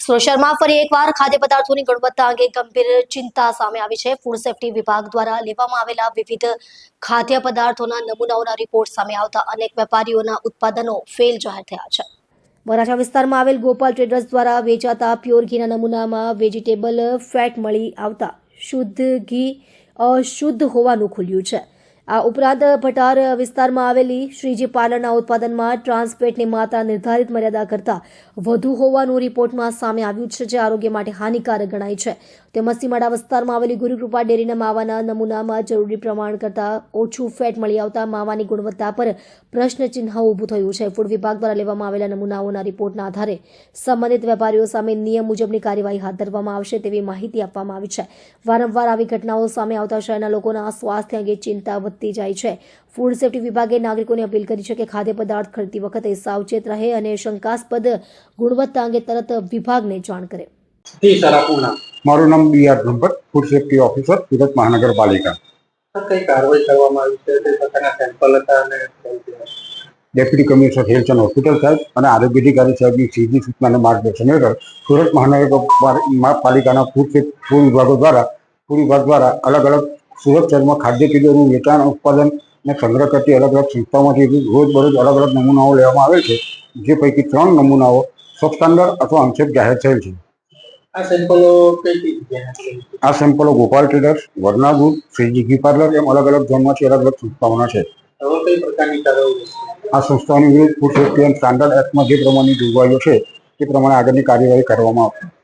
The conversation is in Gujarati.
સુરત શર્મા ફરી એકવાર ખાદ્ય પદાર્થોની ગુણવત્તા અંગે ગંભીર ચિંતા સામે આવી છે. ફૂડ સેફ્ટી વિભાગ દ્વારા લેવામાં આવેલા વિવિધ ખાદ્ય પદાર્થોના નમૂનાઓના રિપોર્ટ સામે આવતા અનેક વેપારીઓના ઉત્પાદનો ફેલ જાહેર થયા છે. વરાછા વિસ્તારમાં આવેલ ગોપાલ ટ્રેડર્સ દ્વારા વેચાતા પ્યોર ઘીના નમૂનામાં વેજીટેબલ ફેટ મળી આવતા. શુદ્ધ ઘી અશુદ્ધ હોવાનું ખુલ્યું છે. આ ઉપરાંત ભટાર વિસ્તારમાં આવેલી શ્રીજી પાર્લરના ઉત્પાદનમાં ટ્રાન્સપેટની માત્રા નિર્ધારિત મર્યાદા કરતાં વધુ હોવાનું રિપોર્ટમાં સામે આવ્યું છે, જે આરોગ્ય માટે હાનિકારક ગણાય છે. તેમજ સીમાડા વિસ્તારમાં આવેલી ગુરુકૃપા ડેરીના માવાના નમૂનામાં જરૂરી પ્રમાણ કરતાં ઓછું ફેટ મળી આવતા માવાની ગુણવત્તા પર પ્રશ્નચિહ્ન ઊભું થયું છે. ફૂડ વિભાગ દ્વારા લેવામાં આવેલા નમૂનાઓના રિપોર્ટના આધારે સંબંધિત વેપારીઓ સામે નિયમ મુજબની કાર્યવાહી હાથ ધરવામાં આવશે તેવી માહિતી આપવામાં આવી છે. વારંવાર આવી ઘટનાઓ સામે આવતા શહેરના લોકોના સ્વાસ્થ્ય અંગે ચિંતા વધતી જાય છે. ફૂડ સેફ્ટી વિભાગે નાગરિકોને અપીલ કરી છે કે ખાદ્ય પદાર્થ ખરીદતી વખતે સાવચેત રહે અને શંકાસ્પદ ગુણવત્તા અંગે તરત વિભાગને જાણ કરે. મારું નામ B R Bhanpat food safety officer Surat મહાનગરપાલિકા. કઈ કાર્યવાહી કરવામાં આવી છે? તે પ્રકારના સેમ્પલ હતા અને deputy commissioner health and hospital સાહેબ અને આરોગ્ય અધિકારી સાહેબની સીધી સૂચના માર્ગદર્શન હેઠળ સુરત મહાનગરપાલિકાના ફૂડ સેફ ફૂડ વિભાગો દ્વારા ફૂડ વિભાગ દ્વારા અલગ અલગ સુરત શહેરમાં ખાદ્ય ચીજોનું વેચાણ ઉત્પાદન અને સંગ્રહ કરતી અલગ અલગ સંસ્થાઓમાંથી રોજબરોજ અલગ અલગ નમૂનાઓ લેવામાં આવે છે જે પૈકી ત્રણ નમૂનાઓ સબસ્ટાન્ડર્ડ અથવા અનસેફ જાહેર થયેલ છે. આ સેમ્પલો ગોપાલ ટ્રેડર્સ વરના દૂધ શ્રીજી ઘી પાર્લર એમ અલગ અલગ ઝોનમાંથી અલગ અલગ સંસ્થાઓના છે? આ સંસ્થાઓની વિરુદ્ધ ફૂડ સેફ્ટી એન્ડ સ્ટાન્ડર્ડ એક્ટમાં જે પ્રમાણની જોગવાઈઓ છે તે પ્રમાણે આગળની કાર્યવાહી કરવામાં આવશે.